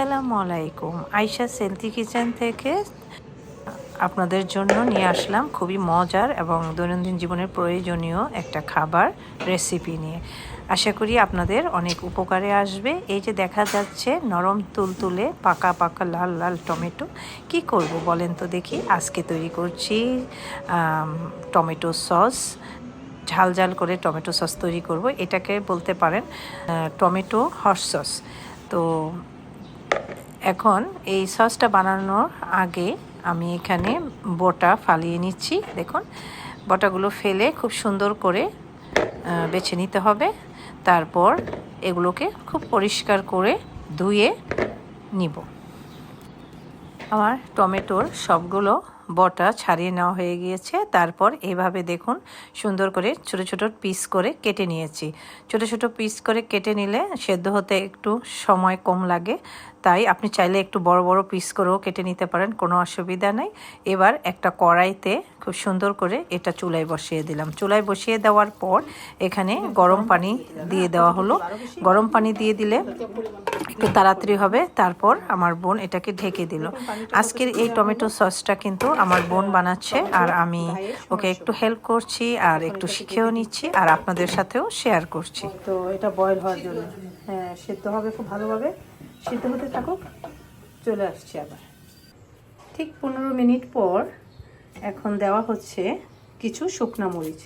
আসসালামু আলাইকুম। আয়শা সেলতি কিচেন থেকে আপনাদের জন্য নিয়ে আসলাম খুবই মজার এবং দৈনন্দিন জীবনের প্রয়োজনীয় একটা খাবার রেসিপি নিয়ে। আশা করি আপনাদের অনেক উপকারে আসবে। এই যে দেখা যাচ্ছে নরম তুলতুলে, পাকা পাকা লাল লাল টমেটো। কি করব বলেন তো দেখি। আজকে তৈরি করছি টমেটো সস। ঝাল ঝাল করে টমেটো সস তৈরি করব। এটাকে বলতে পারেন টমেটো হট সস। তো এখন এই সসটা বানানোর আগে আমি এখানে বটা ফালিয়ে নিচ্ছি। দেখুন, বটাগুলো ফেলে খুব সুন্দর করে বেছে নিতে হবে। তারপর এগুলোকে খুব পরিষ্কার করে ধুয়ে নিব। আমার টমেটোর সবগুলো বটা ছাড়িয়ে নেওয়া হয়ে গিয়েছে। তারপর এভাবে দেখুন, সুন্দর করে ছোট ছোট পিস করে কেটে নিয়েছি। ছোট ছোট পিস করে কেটে নিলে সেদ্ধ হতে একটু সময় কম লাগে। তাই আপনি চাইলে একটু বড় বড় পিস করেও কেটে নিতে পারেন, কোনো অসুবিধা নেই। এবার একটা কড়াইতে খুব সুন্দর করে এটা চুলায় বসিয়ে দিলাম। চুলায় বসিয়ে দেওয়ার পর এখানে গরম পানি দিয়ে দেওয়া হলো। গরম পানি দিয়ে দিলে একটু তাড়াতাড়ি হবে। তারপর আমার বোন এটাকে ঢেকে দিল। আজকের এই টমেটো সসটা কিন্তু আমার বোন বানাচ্ছে আর আমি ওকে একটু হেল্প করছি আর একটু শিখেও নিচ্ছি আর আপনাদের সাথেও শেয়ার করছি। তো এটা বয়েল হওয়ার জন্য। হ্যাঁ সেদ্ধ হবে খুব ভালোভাবে। সেদ্ধ হতে থাকুক চলে আসছি আবার। ঠিক পনেরো মিনিট পর এখন দেওয়া হচ্ছে কিছু শুকনা মরিচ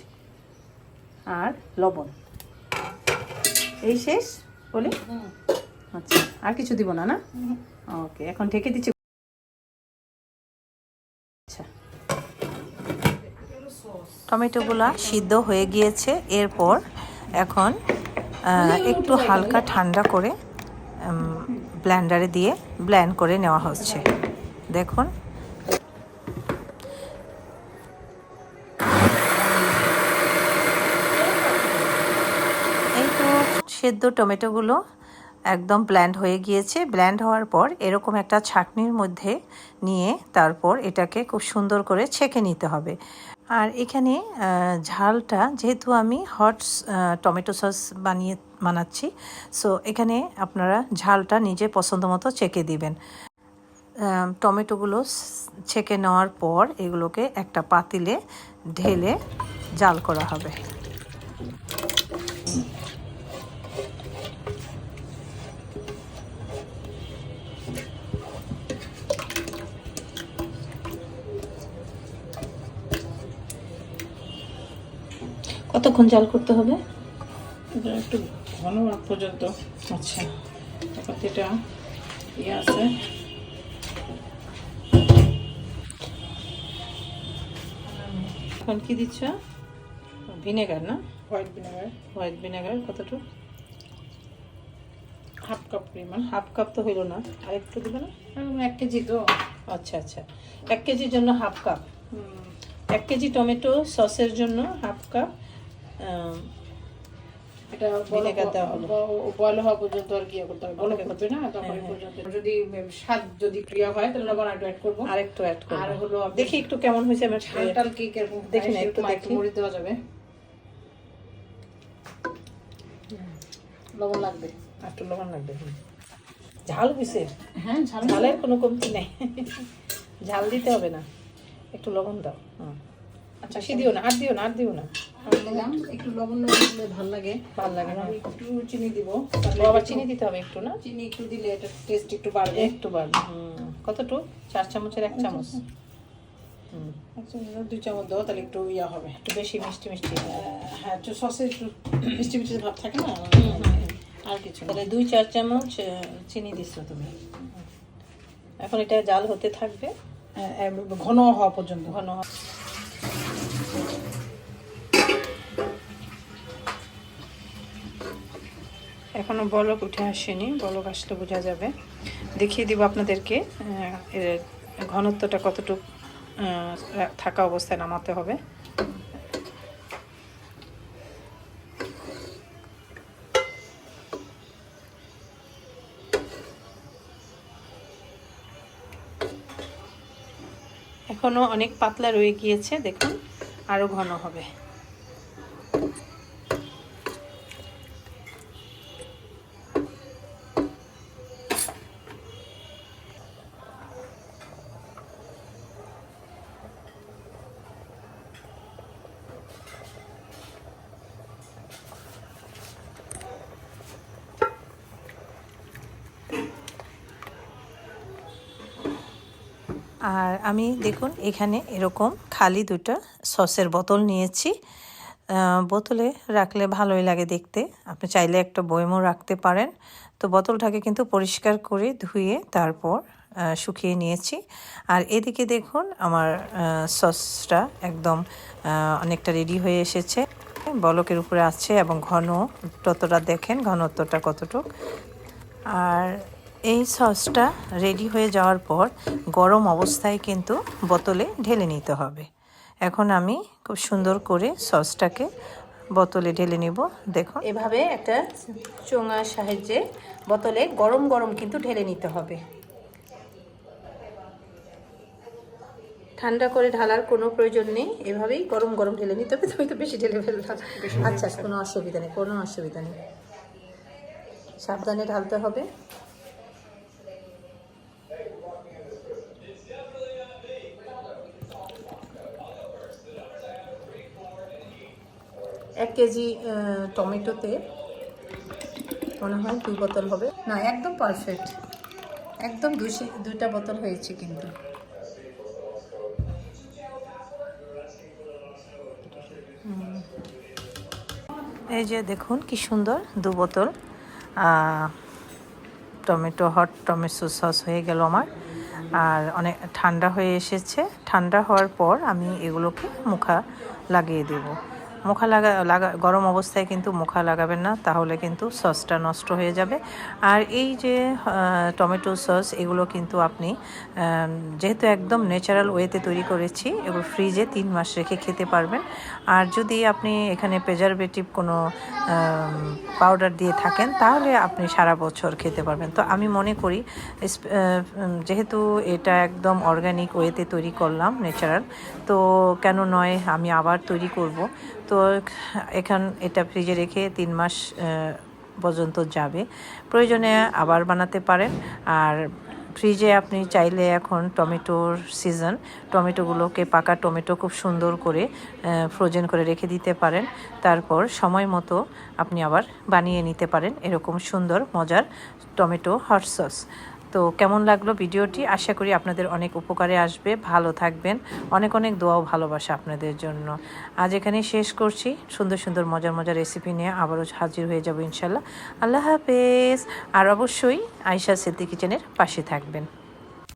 আর লবণ। এই শেষ বলি? আচ্ছা আর কিছু দিব না না? ওকে এখন ঢেকে দিচ্ছি টমেটোগুলো সিদ্ধ হয়ে গিয়েছে। এরপর এখন একটু হালকা ঠান্ডা করে ব্ল্যান্ডারে দিয়ে ব্ল্যান্ড করে নেওয়া হচ্ছে। দেখুন। এই তো সেদ্ধ টমেটোগুলো একদম ব্ল্যান্ড হয়ে গিয়েছে। ব্ল্যান্ড হওয়ার পর এরকম একটা ছাঁকনির মধ্যে নিয়ে তারপর এটাকে খুব সুন্দর করে ছেঁকে নিতে হবে। আর এখানে ঝালটা যেহেতু আমি হট টমেটো সস বানিয়ে, বানাচ্ছি সো এখানে আপনারা ঝালটা নিজে পছন্দ মতো চেকে দিবেন। টমেটোগুলো ছেঁকে নেওয়ার পর এগুলোকে একটা পাতিলে ঢেলে জাল করা হবে। কতক্ষণ জাল করতে হবে? একটু ঘন পর্যন্ত। আচ্ছা। এটা ইয়ে আছে। এখন কি দিচ্ছ? ভিনেগার না? White vinegar. হোয়াইট ভিনেগার কতটুকু? হাফ কাপ পরিমাণ। হাফ কাপ তো হইল না। আর একটু দিবে না? এক কেজি তো। আচ্ছা আচ্ছা। এক কেজির জন্য হাফ কাপ। এক কেজি টমেটো সসের জন্য হাফ কাপ। এটা ভিনেগার দেওয়া হলো। বয়েল হওয়া পর্যন্ত আর কি করতে হবে। বলক করবে না তখন হ্যাঁ, হ্যাঁ। পর্যন্ত। যদি স্বাদ যদি ক্রিয়া হয় তাহলে লবণ একটু অ্যাড করব। আর একটু অ্যাড আর হলো দেখি একটু কেমন হয়েছে আমার ঝাল কি কীরকম দেখি না, একটু দেখি। মরিচ দেওয়া যাবে। লবণ লাগবে। একটু লবণ লাগবে ঝাল হয়েছে। হ্যাঁ ঝাল ঝালের কোনো কমতি নেই। ঝাল দিতে হবে না। একটু লবণ দাও। আচ্ছা বেশি দিও না আর দিও না আর দিও না। দিলাম একটু লবণ দিলে ভালো লাগে। ভালো লাগে না। আমি একটু চিনি দিব। ও আবার চিনি দিতে হবে একটু না? চিনি একটু দিলে এটা টেস্ট একটু বাড়বে। একটু বাড়বে হুম। কতটুকু? চার চামচের এক চামচ। হুম। দুই চামচ দাও তাহলে একটু ইয়া হবে। একটু বেশি মিষ্টি মিষ্টি হ্যাঁ একটু সসে একটু মিষ্টি মিষ্টি ভাব থাকে না? আর কিছু তাহলে দুই চার চামচ চিনি দিছো তুমি। এখন এটা জাল হতে থাকবে। হ্যাঁ, ঘন হওয়া পর্যন্ত। ঘন হ- এখনও বলক উঠে আসেনি, বলক আসলে বোঝা যাবে। দেখিয়ে দিব আপনাদেরকে এর ঘনত্বটা কতটুকু থাকা অবস্থায় নামাতে হবে। এখনও অনেক পাতলা রয়ে গিয়েছে, দেখুন, আরও ঘন হবে। আর আমি দেখুন, এখানে এরকম খালি দুটো সসের বোতল নিয়েছি। বোতলে রাখলে ভালোই লাগে দেখতে। আপনি চাইলে একটা বয়মও রাখতে পারেন। তো বোতলটাকে কিন্তু পরিষ্কার করে ধুয়ে তারপর শুকিয়ে নিয়েছি। আর এদিকে দেখুন, আমার সসটা একদম অনেকটা রেডি হয়ে এসেছে। বলকের উপরে আছে এবং ঘন ততটা দেখেন ঘনত্বটা কতটুক। আর এই সসটা রেডি হয়ে যাওয়ার পর গরম অবস্থায় কিন্তু বোতলে ঢেলে নিতে হবে। এখন আমি খুব সুন্দর করে সসটাকে বোতলে ঢেলে নিব। দেখুন। এভাবে একটা চোঙার সাহায্যে বোতলে গরম গরম কিন্তু ঢেলে নিতে হবে। ঠান্ডা করে ঢালার কোনো প্রয়োজন নেই। এভাবেই গরম গরম ঢেলে নিতে হবে। তুমি তো বেশি ঢেলে ফেললাম আচ্ছা কোনো অসুবিধা নেই কোনো অসুবিধা নেই। সাবধানে ঢালতে হবে। কেজি টমেটোতে মনে হয় দুই বোতল হবে। না, একদম পারফেক্ট একদম সে- দুইটা বোতল হয়েছে কিন্তু। এই যে দেখুন কি সুন্দর দু বোতল টমেটো, হট টমেটো সস হয়ে গেল আমার। আর অনেক ঠান্ডা হয়ে এসেছে। ঠান্ডা হওয়ার পর আমি এগুলোকে মুখা লাগিয়ে দেব। মুখা লাগা লাগা, গরম অবস্থায় কিন্তু মুখা লাগাবেন না, তাহলে কিন্তু সসটা নষ্ট হয়ে যাবে। আর এই যে টমেটো সস, এগুলো কিন্তু আপনি যেহেতু একদম ন্যাচারাল ওয়েতে তৈরি করেছি, এগুলো ফ্রিজে তিন মাস রেখে খেতে পারবেন। আর যদি আপনি এখানে প্রেজারভেটিভ কোনো পাউডার দিয়ে থাকেন, তাহলে আপনি সারা বছর খেতে পারবেন। তো আমি মনে করি যেহেতু এটা একদম অর্গানিক ওয়েতে তৈরি করলাম ন্যাচারাল তো কেন নয়, আমি আবার তৈরি করব। তো এখান এটা ফ্রিজে রেখে তিন মাস পর্যন্ত যাবে। প্রয়োজনে আবার বানাতে পারেন। আর ফ্রিজে আপনি চাইলে এখন টমেটোর সিজন, টমেটোগুলোকে পাকা টমেটো খুব সুন্দর করে ফ্রোজেন করে রেখে দিতে পারেন। তারপর সময় মতো আপনি আবার বানিয়ে নিতে পারেন। এরকম সুন্দর, মজার টমেটো হট সস তো কেমন লাগল ভিডিওটি? আশা করি আপনাদের অনেক উপকারে আসবে। ভালো থাকবেন। অনেক অনেক দোয়াও ভালোবাসা আপনাদের জন্য। আজ এখানে শেষ করছি। সুন্দর সুন্দর মজার মজার রেসিপি নিয়ে আবারও হাজির হয়ে যাব ইনশাল্লাহ। আল্লাহ হাফেজ। আর অবশ্যই আয়সা সিদ্দি কিচেনের পাশে থাকবেন।